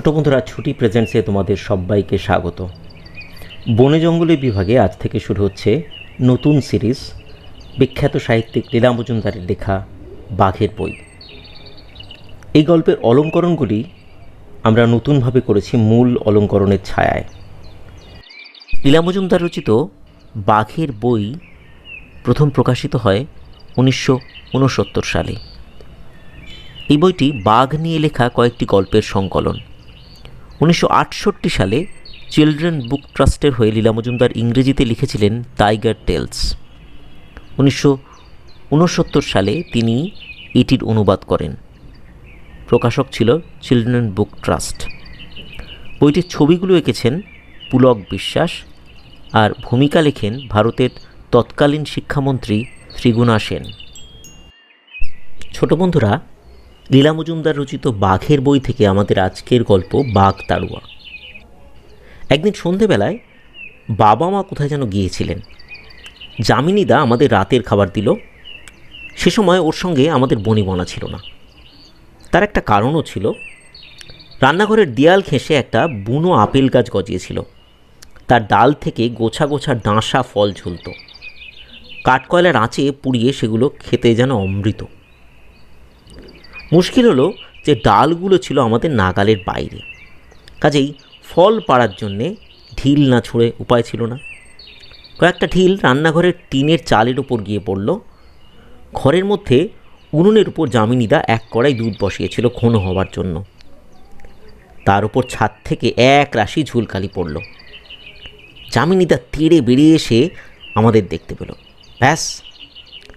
ছোট বন্ধুরা, ছুটি প্রেজেন্টসে তোমাদের সবাইকে স্বাগত। বনে জঙ্গলে বিভাগে আজ থেকে শুরু হচ্ছে নতুন সিরিজ বিখ্যাত সাহিত্যিক লীলা মজুমদারের লেখা বাঘের বই। এই গল্পের অলঙ্করণগুলি আমরা নতুনভাবে করেছি মূল অলঙ্করণের ছায়ায়। লীলা মজুমদার রচিত বাঘের বই প্রথম প্রকাশিত হয় উনিশশো উনসত্তর সালে। এই বইটি বাঘ নিয়ে লেখা কয়েকটি গল্পের সংকলন। উনিশশো আটষট্টি সালে চিলড্রেন বুক ট্রাস্টের হয়ে লীলা মজুমদার ইংরেজিতে লিখেছিলেন টাইগার টেলস। উনিশশো উনসত্তর সালে তিনি এটির অনুবাদ করেন। প্রকাশক ছিল চিলড্রেন বুক ট্রাস্ট। বইটির ছবিগুলো এঁকেছেন পুলক বিশ্বাস আর ভূমিকা লেখেন ভারতের তৎকালীন শিক্ষামন্ত্রী ত্রিগুণা সেন। ছোট বন্ধুরা লীলা মজুমদার রচিত বাঘের বই থেকে আমাদের আজকের গল্প বাঘ তাড়ুয়া একদিন সন্ধেবেলায় বাবা মা কোথায় যেন গিয়েছিলেন। যামিনীদা আমাদের রাতের খাবার দিল। সে সময় ওর সঙ্গে আমাদের বনিবনা ছিল না। তার একটা কারণও ছিল। রান্নাঘরের দেয়াল ঘেঁষে একটা বুনো আপেল গাছ গজিয়েছিল। তার ডাল থেকে গোছা গোছা ডাঁসা ফল ঝুলত। কাঠকয়লার আঁচে পুড়িয়ে সেগুলো খেতে যেন অমৃত। মুশকিল হলো যে ডালগুলো ছিল আমাদের নাগালের বাইরে। কাজেই ফল পাড়ার জন্যে ঢিল না ছুঁড়ে উপায় ছিল না। কয়েকটা ঢিল রান্নাঘরের টিনের চালের ওপর গিয়ে পড়ল। ঘরের মধ্যে উনুনের উপর জামিনীদা এক কড়াই দুধ বসিয়েছিল ঘন হওয়ার জন্য। তার উপর ছাদ থেকে এক রাশি ঝুলকালি পড়ল। জামিনীদা তেড়ে বেরিয়ে এসে আমাদের দেখতে পেল। ব্যাস,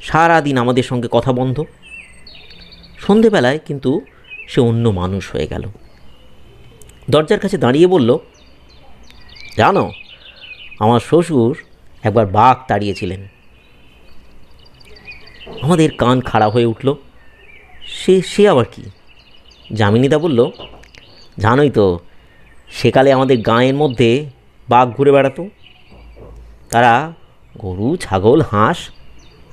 সারাদিন আমাদের সঙ্গে কথা বন্ধ। সন্ধেবেলায় কিন্তু সে অন্য মানুষ হয়ে গেল। দরজার কাছে দাঁড়িয়ে বলল, জানো, আমার শ্বশুর একবার বাঘ তাড়িয়েছিলেন। আমাদের কান খাড়া হয়ে উঠল, সে সে আবার কি? যামিনীদা বলল, জানোই তো, সেকালে আমাদের গাঁয়ের মধ্যে বাঘ ঘুরে বেড়াতো। তারা গরু, ছাগল, হাঁস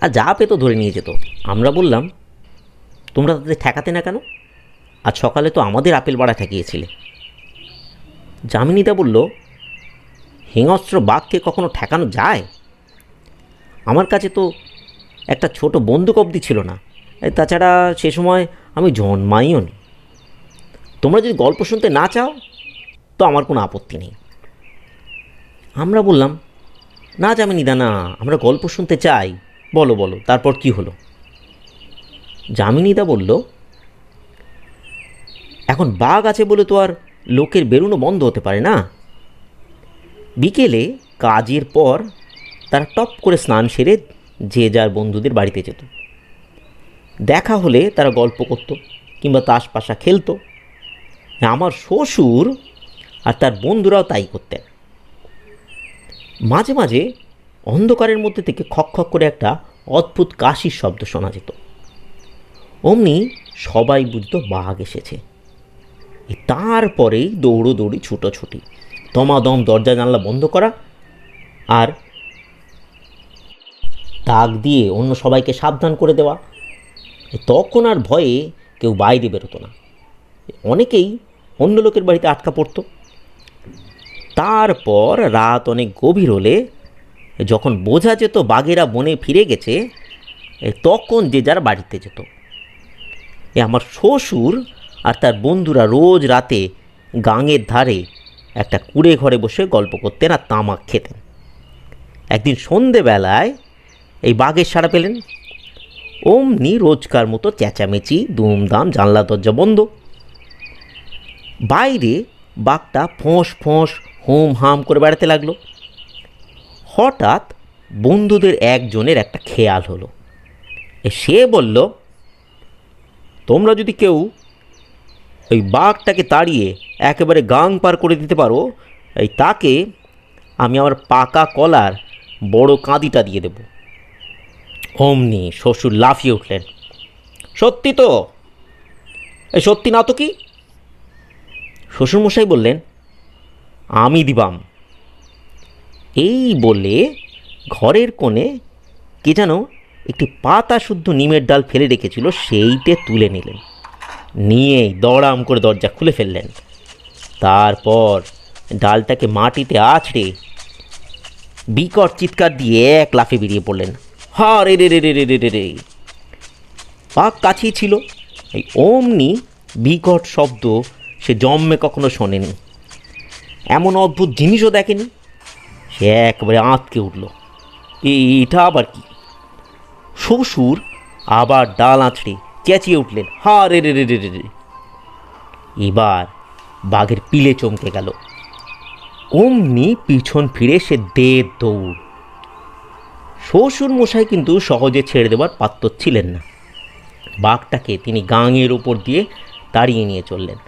আর যা পেতো ধরে নিয়ে যেত। আমরা বললাম তোমরা তাদের ঠেকাতে না কেন? আজ সকালে তো আমাদের আপেল বাড়া ঠেকিয়েছিলে। যামিনীদা বলল হিংস্র বাঘকে কখনো ঠেকানো যায়? আমার কাছে তো একটা ছোট বন্দুক অবধি ছিল না। তাছাড়া সে সময় আমি জন্মাইও নি। তোমরা যদি গল্প শুনতে না চাও, তো আমার কোনো আপত্তি নেই। আমরা বললাম, না যামিনীদা, না, আমরা গল্প শুনতে চাই। বলো বলো, তারপর কি হলো? যামিনীদা বলল, এখন বাঘ আছে বলে তো আর লোকের বেরোনো বন্ধ হতে পারে না। বিকেলে কাজের পর তারা টপ করে স্নান সেরে যে যার বন্ধুদের বাড়িতে যেত। দেখা হলে তারা গল্প করতো কিংবা তাস পাশা খেলতো। আমার শ্বশুর আর তার বন্ধুরাও তাই করতেন। মাঝে মাঝে অন্ধকারের মধ্যে থেকে খক খক করে একটা অদ্ভুত কাশির শব্দ শোনা যেত। অমনি সবাই বুঝতো বাঘ এসেছে। তারপরেই দৌড়োদৌড়ি ছুটোছুটি। দমাদম দরজা জানলা বন্ধ করা আর ডাক দিয়ে অন্য সবাইকে সাবধান করে দেওয়া। তখন আর ভয়ে কেউ বাইরে বেরোতো না। অনেকেই অন্য লোকের বাড়িতে আটকা পড়তো। তারপর রাত অনেক গভীর হলে যখন বোঝা যেত বাঘেরা বনে ফিরে গেছে তখন যে যার বাড়িতে যেত। এ আমার শ্বশুর আর তার বন্ধুরা রোজ রাতে গাঙের ধারে একটা কুড়ে ঘরে বসে গল্প করতেন আর তামাক খেতেন। একদিন সন্ধেবেলায় এই বাঘের সাড়া পেলেন। অমনি রোজকার মতো চেঁচামেচি দুমদাম জানলা দরজা বন্ধ। বাইরে বাঘটা ফোঁস ফোঁস, হুম হাম করে বেড়াতে লাগল। হঠাৎ বন্ধুদের একজনের একটা খেয়াল হলো। সে বলল তোমরা যদি কেউ ওই বাঘটাকে তাড়িয়ে একেবারে গাং পার করে দিতে পারো, এই তাকে আমি আমার পাকা কলার বড় কাঁদিটা দিয়ে দেব। অমনি শ্বশুর লাফিয়ে উঠলেন। সত্যি তো? এই সত্যি না তো কি? শ্বশুরমশাই বললেন, আমি দিবাম। এই বলে ঘরের কোণে কে যেন একটি পাতা শুদ্ধ নিমের ডাল ফেলে রেখেছিল সেইটে তুলে নিলেন। নিয়ে দড়াম করে দরজা খুলে ফেললেন। তারপর ডালটাকে মাটিতে আছড়ে বিকট চিৎকার দিয়ে এক লাফে বেরিয়ে পড়লেন। হা, রে রে রে রে রে রে রে রে। পাক কাছেই ছিল। এই অমনি বিকট শব্দ সে জন্মে কখনো শোনেনি। এমন অদ্ভুত জিনিসও দেখেনি। সে একবারে আঁতকে উঠল। এটা আবার কি? শ্বশুর আবার ডাল আঁচড়ে চেঁচিয়ে উঠলেন, হা রে রে রে রে রে রে। এবার বাঘের পিলে চমকে গেল। অমনি পিছন ফিরে সে দে দৌড়। শ্বশুর মশাই কিন্তু সহজে ছেড়ে দেওয়ার পাত্র ছিলেন না। বাঘটাকে তিনি গাঙের ওপর দিয়ে তাড়িয়ে নিয়ে চললেন।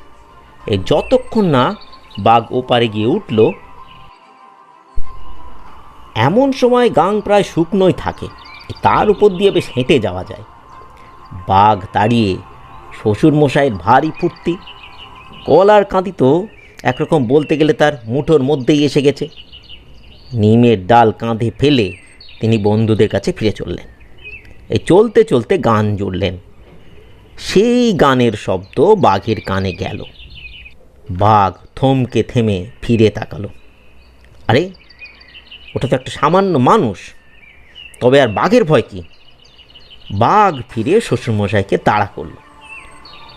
এ যতক্ষণ না বাঘ ওপারে গিয়ে উঠল, এমন সময় গাং প্রায় শুকনোই থাকে। তার উপর দিয়ে বেশ হেঁটে যাওয়া যায়। বাঘ তাড়িয়ে শ্বশুর মশাইয়ের ভারী ফুর্তি। কলার কাঁদি তো একরকম বলতে গেলে তার মুঠোর মধ্যেই এসে গেছে। নিমের ডাল কাঁধে ফেলে তিনি বন্ধুদের কাছে ফিরে চললেন। এই চলতে চলতে গান জুড়লেন। সেই গানের শব্দ বাঘের কানে গেল। বাঘ থমকে থেমে ফিরে তাকালো। আরে, ওটা তো একটা সামান্য মানুষ। তবে আর বাঘের ভয় কি? বাঘ ফিরে শ্বশুরমশাইকে তাড়া করল।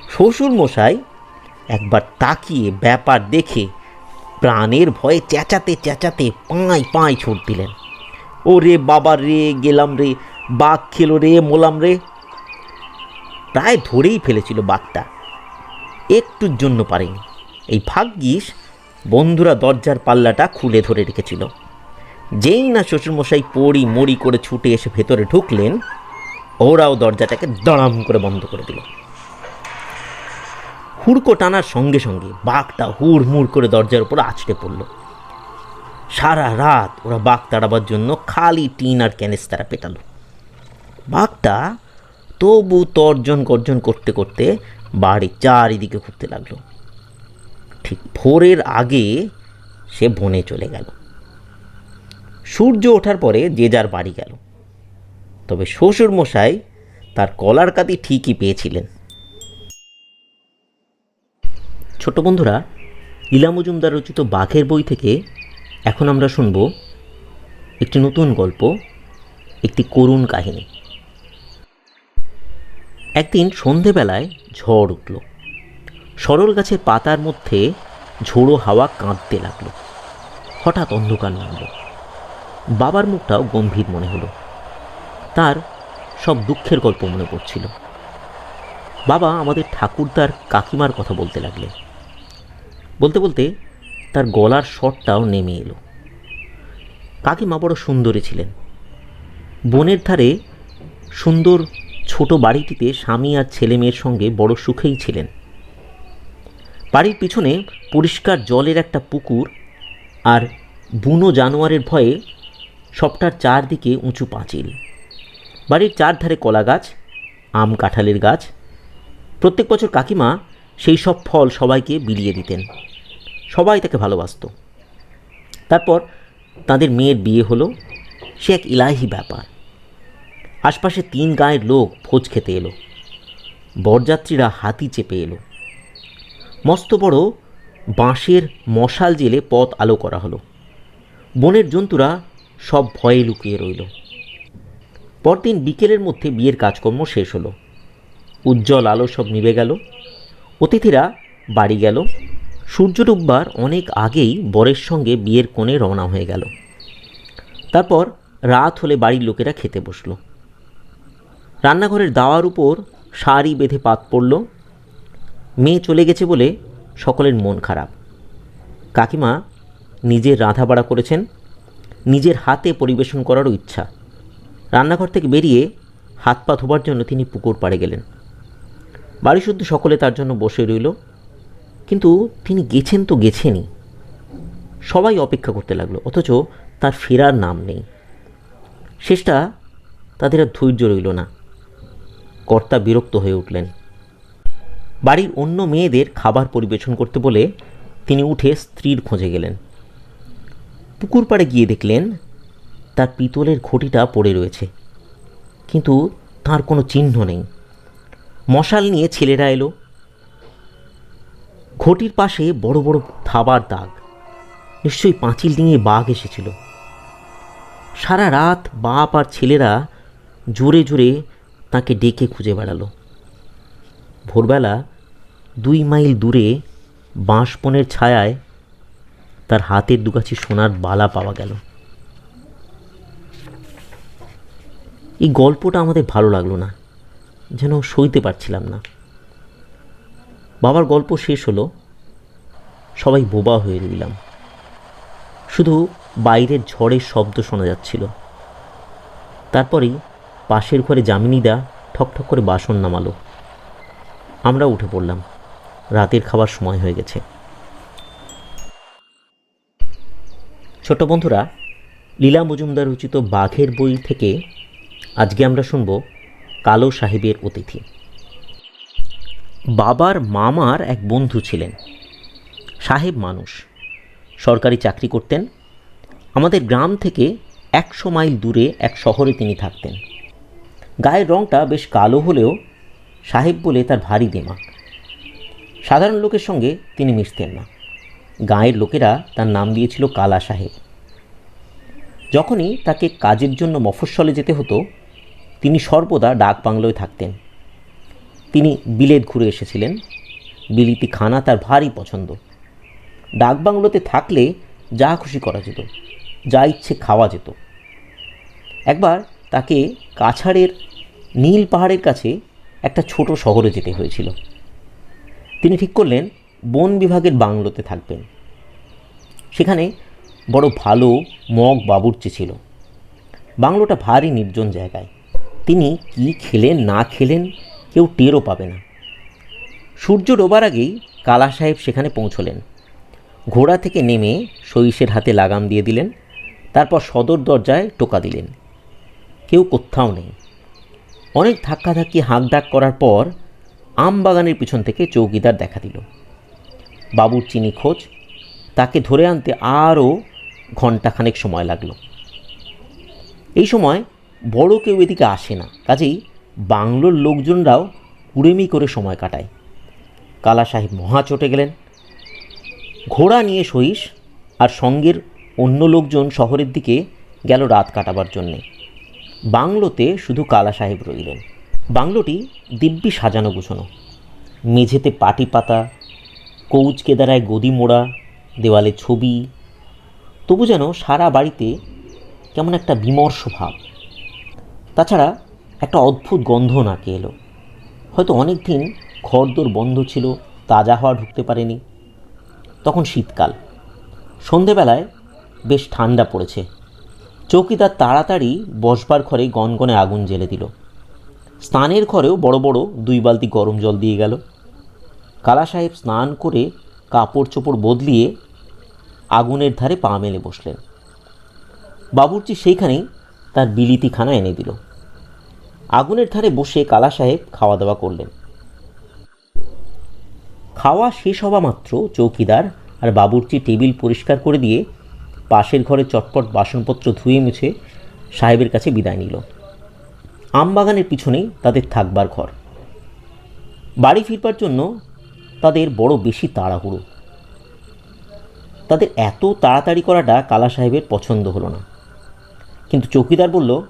শ্বশুরমশাই একবার তাকিয়ে ব্যাপার দেখে প্রাণের ভয়ে চেঁচাতে চেঁচাতে পাঁই পাঁই ছুট দিলেন। ও রে বাবা রে, গেলাম রে, বাঘ খেলো রে, মোলাম রে। প্রায় ধরেই ফেলেছিল বাঘটা। একটুর জন্য পারেনি। এই ভাগ্যিস বন্ধুরা দরজার পাল্লাটা খুলে ধরে রেখেছিল। যেই না শ্বশুরমশাই পড়ি মড়ি করে ছুটে এসে ভেতরে ঢুকলেন, ওরাও দরজাটাকে দড়াম করে বন্ধ করে দিল। হুড়কো টানার সঙ্গে সঙ্গে বাঘটা হুড়মুড় করে দরজার উপর আছড়ে পড়ল। সারা রাত ওরা বাঘ তাড়াবার জন্য খালি টিন আর ক্যানেস্তারা পেটালো। বাঘটা তবু তর্জন গর্জন করতে করতে বাড়ির চারিদিকে ঘুরতে লাগল। ঠিক ভোরের আগে সে বনে চলে গেল। সূর্য ওঠার পরে যে যার বাড়ি গেল। তবে শ্বশুর মশাই তার কলার কাতি ঠিকই পেয়েছিলেন। ছোট বন্ধুরা ইলা মজুমদার রচিত বাঘের বই থেকে এখন আমরা শুনব একটি নতুন গল্প, একটি করুণ কাহিনী। একদিন সন্ধেবেলায় ঝড় উঠল। সরল গাছের পাতার মধ্যে ঝোড়ো হাওয়া কাঁদতে লাগল। হঠাৎ অন্ধকার নামল। বাবার মুখটাও গম্ভীর মনে হলো। তার সব দুঃখের গল্প মনে পড়ছিল। বাবা আমাদের ঠাকুরদার কাকিমার কথা বলতে লাগলেন। বলতে বলতে তার গলার স্বরটাও নেমে এলো। কাকিমা বড় সুন্দরী ছিলেন। বনের ধারে সুন্দর ছোট বাড়িটিতে স্বামী আর ছেলে মেয়ের সঙ্গে বড় সুখেই ছিলেন। বাড়ির পিছনে পরিষ্কার জলের একটা পুকুর আর বুনো জানোয়ারের ভয়ে সবটার চারদিকে উঁচু পাঁচিল। বাড়ির চারধারে কলা গাছ, আম কাঁঠালের গাছ। প্রত্যেক বছর কাকিমা সেই সব ফল সবাইকে বিলিয়ে দিতেন। সবাই তাকে ভালোবাসত। তারপর তাদের মেয়ের বিয়ে হলো। সে এক ইলাহি ব্যাপার। আশপাশে তিন গায়ের লোক ভোজ খেতে এলো। বরযাত্রীরা হাতি চেপে এলো। মস্ত বড় বাঁশের মশাল জেলে পথ আলো করা হলো। বনের জন্তুরা সব ভয়ে লুকিয়ে রইল। পরদিন বিকেলের মধ্যে বিয়ের কাজকর্ম শেষ হলো। উজ্জ্বল আলো সব নিভে গেল। অতিথিরা বাড়ি গেল। সূর্য ডুববার অনেক আগেই বরের সঙ্গে বিয়ের কোণে রওনা হয়ে গেল। তারপর রাত হলে বাড়ির লোকেরা খেতে বসল। রান্নাঘরের দাওয়ার উপর শাড়ি বেঁধে পাত পড়ল। মেয়ে চলে গেছে বলে সকলের মন খারাপ। কাকিমা নিজের রাঁধা বাড়া করেছেন। নিজের হাতে পরিবেশন করারও ইচ্ছা। রান্নাঘর থেকে বেরিয়ে হাত পা ধোবার জন্য তিনি পুকুর পাড়ে গেলেন। বাড়ি শুদ্ধ সকলে তার জন্য বসে রইল, কিন্তু তিনি গেছেন তো গেছেনই। সবাই অপেক্ষা করতে লাগল, অথচ তার ফেরার নাম নেই। শেষটা তাদের আর ধৈর্য রইল না। কর্তা বিরক্ত হয়ে উঠলেন। বাড়ির অন্য মেয়েদের খাবার পরিবেশন করতে বলে তিনি উঠে স্ত্রীর খোঁজে গেলেন। পুকুর পাড়ে গিয়ে দেখলেন তার পিতলের ঘটিটা পড়ে রয়েছে। কিন্তু তার কোনো চিহ্ন নেই। মশাল নিয়ে ছেলেরা এলো। ঘটির পাশে বড় বড় থাবার দাগ। নিশ্চয়ই পাঁচিল ডিঙিয়ে বাঘ এসেছিল। সারা রাত বাপ আর ছেলেরা জোরে জোরে তাকে ডেকে খুঁজে বেড়ালো। ভোরবেলা দুই মাইল দূরে বাঁশবনের ছায়ায় তার হাতের দুগাছি সোনার বালা পাওয়া গেল। এই গল্পটা আমাদের ভালো লাগল না, যেন সইতে পারছিলাম না। বাবার গল্প শেষ হলো, সবাই বোবা হয়ে রইলাম। শুধু বাইরের ঝড়ের শব্দ শোনা যাচ্ছিল। তারপরেই পাশের ঘরে জামিনীদা ঠক ঠক করে বাসন নামালো। আমরা উঠে পড়লাম। রাতের খাবার সময় হয়ে গেছে। ছোট বন্ধুরা, লীলা মজুমদার রচিত বাঘের বই থেকে আজকে আমরা শুনব কালো সাহেবের অতিথি। বাবার মামার এক বন্ধু ছিলেন, সাহেব মানুষ। সরকারি চাকরি করতেন, আমাদের গ্রাম থেকে একশো মাইল দূরে এক শহরে তিনি থাকতেন। গায়ের রঙটা বেশ কালো হলেও সাহেব বলে তার ভারী দিমাগ সাধারণ লোকের সঙ্গে তিনি মিশতেন না। গাঁয়ের লোকেরা তার নাম দিয়েছিল কালা সাহেব। যখনই তাকে কাজের জন্য মফস্বলে যেতে হতো, তিনি সর্বদা ডাক বাংলোয় থাকতেন। তিনি বিলেত ঘুরে এসেছিলেন। বিলিতি খানা তার ভারী পছন্দ। ডাক বাংলোতে থাকলে যা খুশি করা যেত, যা ইচ্ছে খাওয়া যেত। একবার তাকে কাছাড়ের নীল পাহাড়ের কাছে একটা ছোট শহরে যেতে হয়েছিল। তিনি ঠিক করলেন বন বিভাগের বাংলোতে থাকবেন সেখানে বড় ভালো মগ বাবুর্চি ছিল। বাংলোটা ভারী নির্জন জায়গায়। তিনি কি খেলেন, না খেলেন কেউ টেরও পাবে না। সূর্য ডোবার আগেই কালা সাহেব সেখানে পৌঁছলেন। ঘোড়া থেকে নেমে সহিসের হাতে লাগাম দিয়ে দিলেন, তারপর সদর দরজায় টোকা দিলেন। কেউ কোথাও নেই। অনেক ধাক্কাধাক্কি হাঁক ডাক করার পর আম বাগানের পিছন থেকে চৌকিদার দেখা দিল। বাবুর চিনি খোঁজ। তাকে ধরে আনতে আরও ঘণ্টাখানেক সময় লাগল। এই সময় বড় কেউ এদিকে আসে না। কাজেই বাংলোর লোকজনরাও কুড়েমি করে সময় কাটায়। কালা সাহেব মহা চটে গেলেন। ঘোড়া নিয়ে সহিস আর সঙ্গের অন্য লোকজন শহরের দিকে গেল রাত কাটাবার জন্যে। বাংলোতে শুধু কালা সাহেব রইলেন। বাংলোটি দিব্যি সাজানো গুছানো। মেঝেতে পাটি পাতা কৌচ কেদারায় গদি মোড়া, দেওয়ালে ছবি। তবু যেন সারা বাড়িতে কেমন একটা বিমর্ষ ভাব। তাছাড়া একটা অদ্ভুত গন্ধ নাকে এলো। হয়তো অনেক দিন ঘরদোর বন্ধ ছিল, তাজা হাওয়া ঢুকতে পারেনি। তখন শীতকাল। সন্ধেবেলায় বেশ ঠান্ডা পড়েছে। চৌকিদার তাড়াতাড়ি বসবার ঘরে গনগনে আগুন জ্বেলে দিল। স্নানের ঘরেও বড় বড় দুই বালতি গরম জল দিয়ে গেল। কালা সাহেব স্নান করে কাপড় চোপড় বদলিয়ে আগুনের ধারে পা মেলে বসলেন। বাবুর্চি সেইখানেই তার বিলিতি খানা এনে দিল। আগুনের ধারে বসে কালা সাহেব খাওয়া দাওয়া করলেন। খাওয়া শেষ হওয়া মাত্র চৌকিদার আর বাবুর্চি টেবিল পরিষ্কার করে দিয়ে পাশের ঘরে চটপট বাসনপত্র ধুয়ে মুছে সাহেবের কাছে বিদায় নিল। আমবাগানের পিছনেই তাদের থাকবার ঘর। বাড়ি ফিরবার জন্য তাদের বড় বেশি তাড়াহুড়ো। তাদের এত তাড়াতাড়ি করাটা কালা সাহেবের পছন্দ হলো না। কিন্তু চৌকিদার বলল,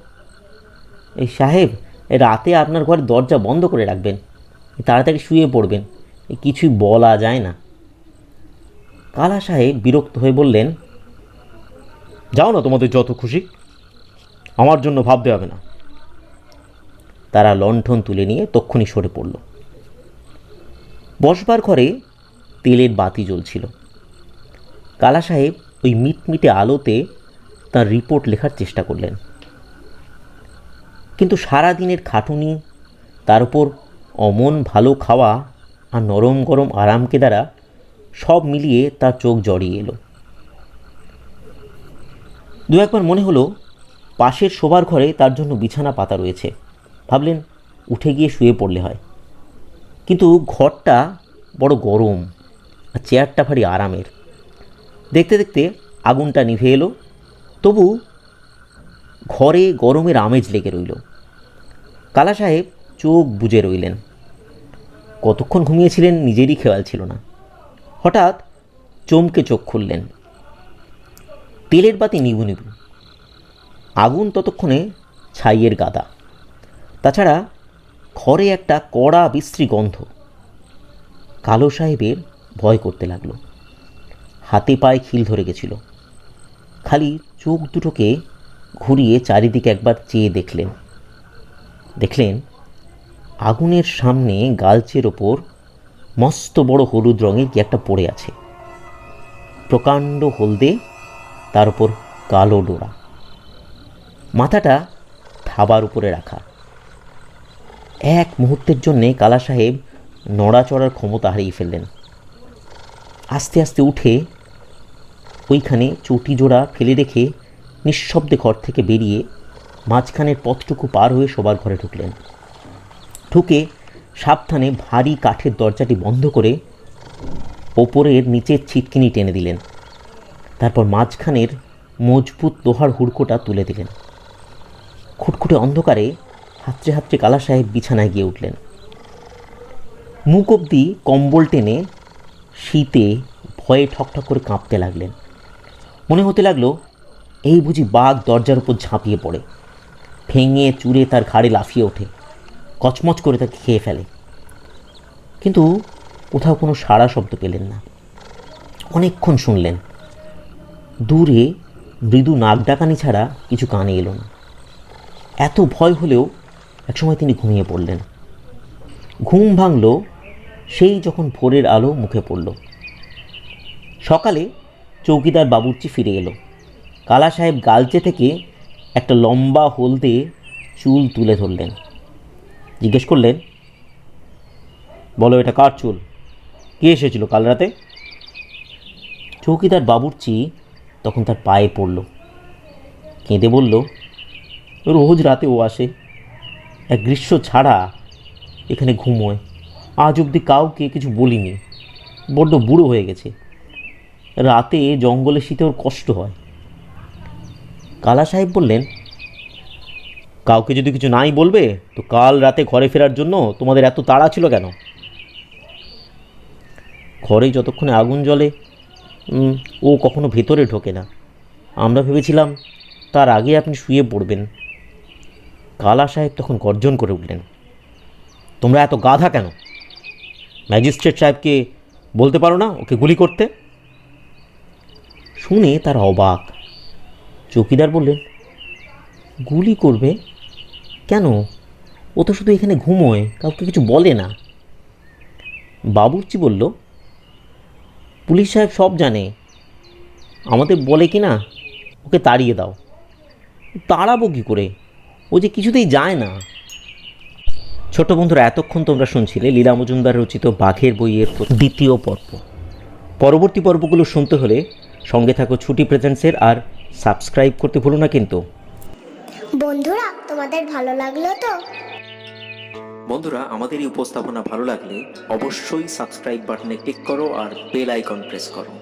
এই সাহেব রাতে আপনার ঘর দরজা বন্ধ করে রাখবেন। তাড়াতাড়ি শুয়ে পড়বেন। কিছুই বলা যায় না। কালা সাহেব বিরক্ত হয়ে বললেন, যাও না তোমাদের যত খুশি। আমার জন্য ভাবতে হবে না। তারা লণ্ঠন তুলে নিয়ে তক্ষুনি সরে পড়ল। বসবার ঘরে তেলের বাতি জ্বলছিল। কালা সাহেব ওই মিটমিটে আলোতে তার রিপোর্ট লেখার চেষ্টা করলেন। কিন্তু সারা দিনের খাটুনি, তার উপর অমন ভালো খাওয়া আর নরম গরম আরামকে দ্বারা সব মিলিয়ে তার চোখ জড়িয়ে এলো। দু একবার মনে হলো, পাশের শোবার ঘরে তার জন্য বিছানা পাতা রয়েছে। ভাবলেন, উঠে গিয়ে শুয়ে পড়লে হয়। কিন্তু ঘরটা বড় গরম আর চেয়ারটা ভারী আরামের। দেখতে দেখতে আগুনটা নিভে এলো, তবু ঘরে গরমের আমেজ লেগে রইল। কালা সাহেব চোখ বুজে রইলেন। কতক্ষণ ঘুমিয়েছিলেন নিজেরই খেয়াল ছিল না। হঠাৎ চমকে চোখ খুললেন। তেলের বাতি নিবু নিবু আগুন ততক্ষণে ছাইয়ের গাদা। তাছাড়া ঘরে একটা কড়া বিশ্রী গন্ধ। কালো সাহেবের ভয় করতে লাগল। হাতে পায়ে খিল ধরে গেছিল। খালি চোখ দুটোকে ঘুরিয়ে চারিদিকে একবার চেয়ে দেখলেন। দেখলেন, আগুনের সামনে গালচের ওপর মস্ত বড় হলুদ রঙের কি একটা পড়ে আছে। প্রকাণ্ড হলদে তার উপর কালো ডোরা। মাথাটা থাবার উপরে রাখা। এক মুহূর্তের জন্যে কালা সাহেব নড়াচড়ার ক্ষমতা হারিয়ে ফেললেন। আস্তে আস্তে উঠে ওইখানে চটি জোড়া ফেলে রেখে নিঃশব্দে ঘর থেকে বেরিয়ে মাঝখানের পথটুকু পার হয়ে সবার ঘরে ঢুকলেন। ঢুকে সাবধানে ভারী কাঠের দরজাটি বন্ধ করে ওপরের নিচের ছিটকিনি টেনে দিলেন। তারপর মাঝখানের মজবুত লোহার হুড়কোটা তুলে দিলেন। খুটখুটে অন্ধকারে হাতড়ে হাতড়ে কালা সাহেব বিছানায় গিয়ে উঠলেন। মুখ অবধি কম্বল টেনে শীতে ভয়ে ঠকঠক করে কাঁপতে লাগলেন। মনে হতে লাগল, এই বুঝি বাঘ দরজার উপর ঝাঁপিয়ে পড়ে। ভেঙে চুরে তার ঘাড়ে লাফিয়ে ওঠে, কচমচ করে তাকে খেয়ে ফেলে। কিন্তু কোথাও কোনো সাড়া শব্দ পেলেন না। অনেকক্ষণ শুনলেন, দূরে মৃদু নাক ডাকানি ছাড়া কিছু কানে এলো না। এত ভয় হলেও একসময় তিনি ঘুমিয়ে পড়লেন। ঘুম ভাঙল, সেই যখন ভোরের আলো মুখে পড়ল। সকালে চৌকিদার বাবুর্চি ফিরে এলো। কালা সাহেব গালচে থেকে একটা লম্বা হলদে চুল তুলে ধরলেন। জিজ্ঞেস করলেন, বলো, এটা কার চুল? কে এসেছিল কাল রাতে? চৌকিদার বাবুর্চি তখন তার পায়ে পড়ল। কেঁদে বলল, রোজ রাতে ও আসে। গ্রীষ্ম ছাড়া এখানে ঘুমোয় আজ অবধি কাউকে কিছু বলিনি। বড্ড বুড়ো হয়ে গেছে। রাতে জঙ্গলে শীতে ওর কষ্ট হয়। কালা সাহেব বললেন, কাউকে যদি কিছু নাই বলবে, তো কাল রাতে ঘরে ফেরার জন্য তোমাদের এত তাড়া ছিল কেন? ঘরে যতক্ষণে আগুন জ্বলে ও কখনো ভেতরে ঢোকে না। আমরা ভেবেছিলাম, তার আগে আপনি শুয়ে পড়বেন। কালা সাহেব তখন গর্জন করে উঠলেন। তোমরা এত গাধা কেন? ম্যাজিস্ট্রেট সাহেবকে বলতে পারো না ওকে গুলি করতে? শুনে তার অবাক। চৌকিদার বললেন, গুলি করবে? কেন? ও তো শুধু এখানে ঘুমোয়, কাউকে কিছু বলে না। বাবুর্চি বলল, পুলিশ সাহেব সব জানে। আমাদের বলে কি না? ওকে তাড়িয়ে দাও। তাড়াবো কী করে? ও যে কিছুতেই যায় না। ছোট বন্ধুরা এতক্ষণ তোমরা শুনছিলে লীলা মজুমদার রচিত বাঘের বইয়ের দ্বিতীয় পর্ব। পরবর্তী পর্বগুলো শুনতে হলে সঙ্গে থাকো ছুটি প্রেজেন্টসের আর সাবস্ক্রাইব করতে ভুলো না কিন্তু। বন্ধুরা তোমাদের ভালো লাগল তো? বন্ধুরা আমাদের এই উপস্থাপনা ভালো লাগলে অবশ্যই সাবস্ক্রাইব বাটনে ক্লিক করো আর বেল আইকন প্রেস করো।